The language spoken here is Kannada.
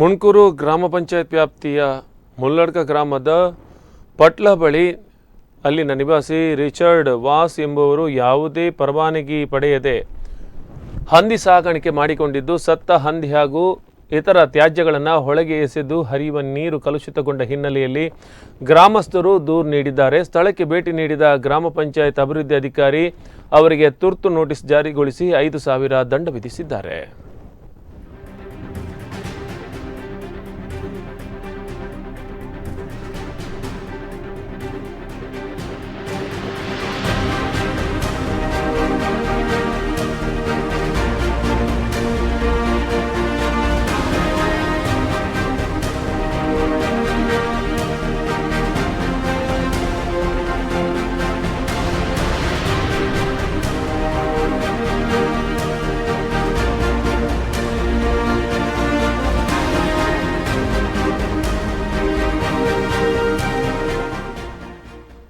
ಮುಣ್ಕೂರು ಗ್ರಾಮ ಪಂಚಾಯತ್ ವ್ಯಾಪ್ತಿಯ ಮುಲ್ಲಡ್ಕ ಗ್ರಾಮದ ಪಟ್ಲ ಬಳಿ ಅಲ್ಲಿನ ನಿವಾಸಿ ರಿಚರ್ಡ್ ವಾಸ್ ಎಂಬುವರು ಯಾವುದೇ ಪರವಾನಗಿ ಪಡೆಯದೆ ಹಂದಿ ಸಾಗಾಣಿಕೆ ಮಾಡಿಕೊಂಡಿದ್ದು, ಸತ್ತ ಹಂದಿ ಹಾಗೂ ಇತರ ತ್ಯಾಜ್ಯಗಳನ್ನು ಹೊಳೆಗೆ ಎಸೆದು ಹರಿಯುವ ನೀರು ಕಲುಷಿತಗೊಂಡ ಹಿನ್ನೆಲೆಯಲ್ಲಿ ಗ್ರಾಮಸ್ಥರು ದೂರು ನೀಡಿದ್ದಾರೆ. ಸ್ಥಳಕ್ಕೆ ಭೇಟಿ ನೀಡಿದ ಗ್ರಾಮ ಪಂಚಾಯತ್ ಅಭಿವೃದ್ಧಿ ಅಧಿಕಾರಿ ಅವರಿಗೆ ತುರ್ತು ನೋಟಿಸ್ ಜಾರಿಗೊಳಿಸಿ ಐದು ಸಾವಿರ ದಂಡ ವಿಧಿಸಿದ್ದಾರೆ.